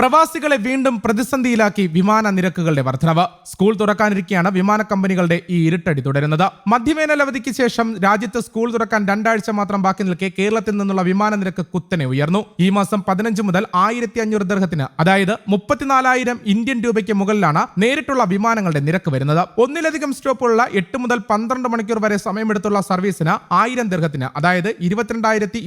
പ്രവാസികളെ വീണ്ടും പ്രതിസന്ധിയിലാക്കി വിമാന നിരക്കുകളുടെ വർധനവ്. സ്കൂൾ തുറക്കാനിരിക്കെയാണ് വിമാന കമ്പനികളുടെ ഈ ഇരുട്ടടി തുടരുന്നത്. മധ്യവേനലവധിക്ക് ശേഷം രാജ്യത്ത് സ്കൂൾ തുറക്കാൻ രണ്ടാഴ്ച മാത്രം ബാക്കി നിൽക്കെ കേരളത്തിൽ നിന്നുള്ള വിമാന നിരക്ക് കുത്തനെ ഉയർന്നു. ഈ മാസം പതിനഞ്ച് മുതൽ ആയിരത്തി അഞ്ഞൂറ് ദർഹത്തിന് അതായത് മുപ്പത്തിനാലായിരം ഇന്ത്യൻ രൂപയ്ക്ക് മുകളിലാണ് നേരിട്ടുള്ള വിമാനങ്ങളുടെ നിരക്ക് വരുന്നത്. ഒന്നിലധികം സ്റ്റോപ്പുള്ള എട്ട് മുതൽ പന്ത്രണ്ട് മണിക്കൂർ വരെ സമയമെടുത്തുള്ള സർവീസിന് ആയിരം ദർഹത്തിന് അതായത് ഇരുപത്തിരണ്ടായിരത്തി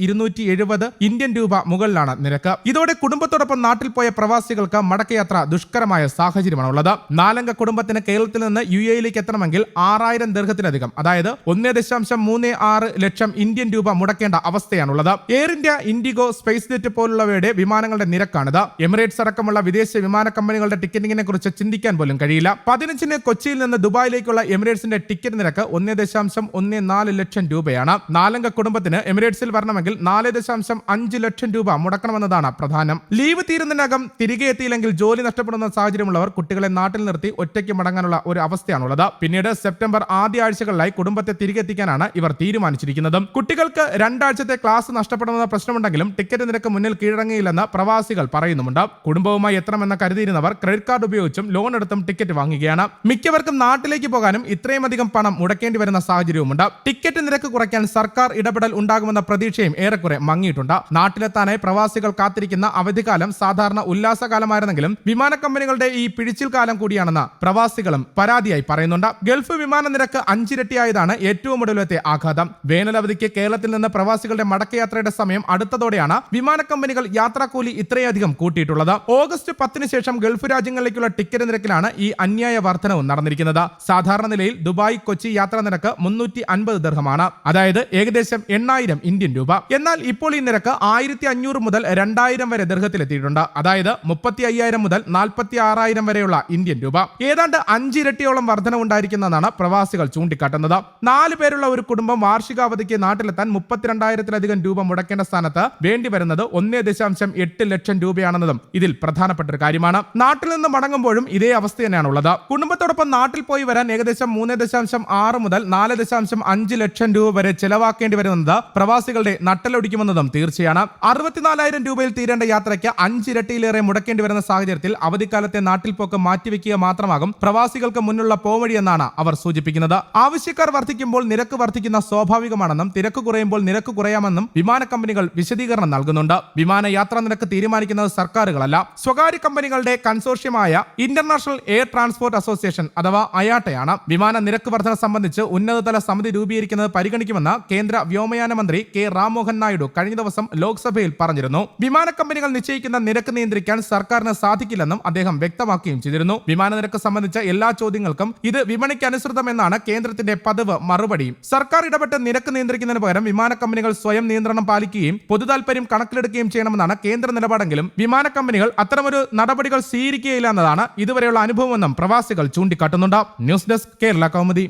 ഇന്ത്യൻ രൂപ മുകളിലാണ് നിരക്ക്. ഇതോടെ കുടുംബത്തോടൊപ്പം നാട്ടിൽ പോയ പ്രവാസികൾക്ക് മടക്കയാത്ര ദുഷ്കരമായ സാഹചര്യമാണ് ഉള്ളത് നാലംഗ കുടുംബത്തിന് കേരളത്തിൽ നിന്ന് യു എയിലേക്ക് എത്തണമെങ്കിൽ ആറായിരം ദീർഘത്തിലധികം അതായത് ഒന്നേ ദശാംശം മൂന്ന് ആറ് ലക്ഷം ഇന്ത്യൻ രൂപ മുടക്കേണ്ട അവസ്ഥയാണുള്ളത്. Air India IndiGo SpiceJet പോലുള്ളവയുടെ വിമാനങ്ങളുടെ നിരക്കാണിത്. എമിറേറ്റ്സ് അടക്കമുള്ള വിദേശ വിമാന കമ്പനികളുടെ ടിക്കറ്റിങ്ങിനെ കുറിച്ച് ചിന്തിക്കാൻ പോലും കഴിയില്ല. പതിനഞ്ചിന് കൊച്ചിയിൽ നിന്ന് ദുബായിലേക്കുള്ള എമിറേറ്റ്സിന്റെ ടിക്കറ്റ് നിരക്ക് ഒന്നേ ദശാംശം ഒന്ന് നാല് ലക്ഷം രൂപയാണ്. നാലംഗ കുടുംബത്തിന് എമിറേറ്റ്സിൽ വരണമെങ്കിൽ നാല് ദശാംശം അഞ്ച് ലക്ഷം രൂപ മുടക്കണമെന്നതാണ് പ്രധാനം. ലീവ് തീരുന്നതിനകം തിരികെ എത്തിയില്ലെങ്കിൽ ജോലി നഷ്ടപ്പെടുന്ന സാഹചര്യമുള്ളവർ കുട്ടികളെ നാട്ടിൽ നിർത്തി ഒറ്റയ്ക്ക് മടങ്ങാനുള്ള ഒരു അവസ്ഥയാണുള്ളത്. പിന്നീട് സെപ്റ്റംബർ ആദ്യ ആഴ്ചകളിലായി കുടുംബത്തെ തിരികെ എത്തിക്കാനാണ് ഇവർ തീരുമാനിച്ചിരിക്കുന്നത്. കുട്ടികൾക്ക് രണ്ടാഴ്ചത്തെ ക്ലാസ് നഷ്ടപ്പെടുമെന്ന പ്രശ്നമുണ്ടെങ്കിലും ടിക്കറ്റ് നിരക്ക് മുന്നിൽ കീഴടങ്ങിയില്ലെന്ന് പ്രവാസികൾ പറയുന്നുമുണ്ട്. കുടുംബവുമായി എത്തണമെന്ന് കരുതിയിരുന്നവർ ക്രെഡിറ്റ് കാർഡ് ഉപയോഗിച്ചും ലോൺ എടുത്തും ടിക്കറ്റ് വാങ്ങുകയാണ്. മിക്കവർക്കും നാട്ടിലേക്ക് പോകാനും ഇത്രയും അധികം പണം മുടക്കേണ്ടി വരുന്ന സാഹചര്യവുമുണ്ട്. ടിക്കറ്റ് നിരക്ക് കുറയ്ക്കാൻ സർക്കാർ ഇടപെടൽ ഉണ്ടാകുമെന്ന പ്രതീക്ഷയും ഏറെക്കുറെ മങ്ങിയിട്ടുണ്ട്. നാട്ടിലെത്താനായി പ്രവാസികൾ കാത്തിരിക്കുന്ന അവധിക്കാലം സാധാരണ ഉല്ലാസകാലമായിരുന്നെങ്കിലും വിമാന കമ്പനികളുടെ ഈ പിഴിച്ചിൽ കാലം കൂടിയാണെന്ന് പ്രവാസികളും പരാതിയായി പറയുന്നുണ്ട്. ഗൾഫ് വിമാന നിരക്ക് അഞ്ചിരട്ടിയായതാണ് ഏറ്റവും ഒടുവിലത്തെ ആഘാതം. വേനലവധിക്ക് കേരളത്തിൽ നിന്ന് പ്രവാസികളുടെ മടക്കയാത്രയുടെ സമയം അടുത്തതോടെയാണ് വിമാന കമ്പനികൾ യാത്രാക്കൂലി ഇത്രയധികം കൂട്ടിയിട്ടുള്ളത്. ഓഗസ്റ്റ് പത്തിന് ശേഷം ഗൾഫ് രാജ്യങ്ങളിലേക്കുള്ള ടിക്കറ്റ് നിരക്കിലാണ് ഈ അന്യായ വർധനവും നടന്നിരിക്കുന്നത്. സാധാരണ നിലയിൽ ദുബായ് കൊച്ചി യാത്രാ നിരക്ക് മുന്നൂറ്റി അൻപത് ദർഹമാണ്. അതായത് ഏകദേശം എണ്ണായിരം ഇന്ത്യൻ രൂപ. എന്നാൽ ഇപ്പോൾ ഈ നിരക്ക് ആയിരത്തി അഞ്ഞൂറ് മുതൽ രണ്ടായിരം വരെ ദർഹത്തിലെത്തിയിട്ടുണ്ട്. അതായത് മുപ്പത്തി അയ്യായിരം മുതൽ നാൽപ്പത്തി ആറായിരം വരെയുള്ള ഇന്ത്യൻ രൂപ. ഏതാണ്ട് അഞ്ചിരട്ടിയോളം വർധന ഉണ്ടായിരിക്കുന്നതാണ് പ്രവാസികൾ ചൂണ്ടിക്കാട്ടുന്നത്. നാല് പേരുള്ള ഒരു കുടുംബം വാർഷികാവധിക്ക് നാട്ടിലെത്താൻ മുപ്പത്തിരണ്ടായിരത്തിലധികം രൂപ മുടക്കേണ്ട സ്ഥാനത്ത് വേണ്ടി വരുന്നത് ഒന്നേ ദശാംശം എട്ട് ലക്ഷം രൂപയാണെന്നതും ഇതിൽ പ്രധാനപ്പെട്ട ഒരു കാര്യമാണ്. നാട്ടിൽ നിന്ന് മടങ്ങുമ്പോഴും ഇതേ അവസ്ഥ തന്നെയാണ് ഉള്ളത് കുടുംബത്തോടൊപ്പം നാട്ടിൽ പോയി വരാൻ ഏകദേശം മൂന്ന് ദശാംശം ആറ് മുതൽ നാല് ദശാംശം അഞ്ച് ലക്ഷം രൂപ വരെ ചെലവാക്കേണ്ടി വരുന്നത് പ്രവാസികളുടെ നട്ടലൊടിക്കുമെന്നതും തീർച്ചയാണ്. അറുപത്തിനാലായിരം രൂപയിൽ തീരേണ്ട യാത്രയ്ക്ക് അഞ്ചിരട്ടിയിലേറെ മുടക്കേണ്ടി വരുന്ന സാഹചര്യത്തിൽ അവധിക്കാലത്തെ നാട്ടിൽ പോക്ക് മാറ്റിവെക്കുക മാത്രമാകും പ്രവാസികൾക്ക് മുന്നിലുള്ള പോവഴി എന്നാണ് അവർ സൂചിപ്പിക്കുന്നത്. ആവശ്യക്കാർ വർദ്ധിക്കുമ്പോൾ നിരക്ക് വർദ്ധിക്കുന്ന സ്വാഭാവികമാണെന്നും തിരക്ക് കുറയുമ്പോൾ നിരക്ക് കുറയാമെന്നും വിമാന കമ്പനികൾ വിശദീകരണം നൽകുന്നുണ്ട്. വിമാന യാത്രാ നിരക്ക് തീരുമാനിക്കുന്നത് സർക്കാരുകളല്ല. സ്വകാര്യ കമ്പനികളുടെ കൺസോർഷ്യമായ ഇന്റർനാഷണൽ എയർ ട്രാൻസ്പോർട്ട് അസോസിയേഷൻ അഥവാ അയാട്ടയാണ്. വിമാന നിരക്ക് വർധന സംബന്ധിച്ച് ഉന്നതതല സമിതി രൂപീകരിക്കുന്നത് പരിഗണിക്കുമെന്ന് കേന്ദ്ര വ്യോമയാന മന്ത്രി കെ. റാംമോഹൻ നായിഡു കഴിഞ്ഞ ദിവസം ലോക്സഭയിൽ പറഞ്ഞിരുന്നു. വിമാന കമ്പനികൾ നിശ്ചയിക്കുന്ന നിരക്ക് നിയന്ത്രിക്കാൻ സർക്കാരിന് സാധിക്കില്ലെന്നും അദ്ദേഹം വ്യക്തമാക്കുകയും ചെയ്തിരുന്നു. വിമാന നിരക്ക് സംബന്ധിച്ച എല്ലാ ചോദ്യങ്ങൾക്കും ഇത് വിപണിക്ക് അനുസൃതമെന്നാണ് കേന്ദ്രത്തിന്റെ പതിവ് മറുപടി. സർക്കാർ ഇടപെട്ട് നിരക്ക് നിയന്ത്രിക്കുന്നതിന് പകരം വിമാന കമ്പനികൾ സ്വയം നിയന്ത്രണം പാലിക്കുകയും പൊതുതാൽപര്യം കണക്കിലെടുക്കുകയും ചെയ്യണമെന്നാണ് കേന്ദ്ര നിലപാടെങ്കിലും വിമാന കമ്പനികൾ അത്തരമൊരു നടപടികൾ സ്വീകരിക്കുകയില്ല എന്നതാണ് ഇതുവരെയുള്ള അനുഭവമെന്നും പ്രവാസികൾ ചൂണ്ടിക്കാട്ടുന്നുണ്ട്. News desk Kerala Kaumudi.